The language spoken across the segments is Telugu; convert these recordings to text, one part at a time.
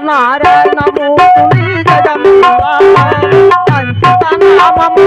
నారాయణము తులి మూర్తుని జగములా అంకిత నామము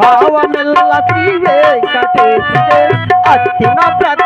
భావమెల్లా తీవే కటే అత్తిన ప్రతి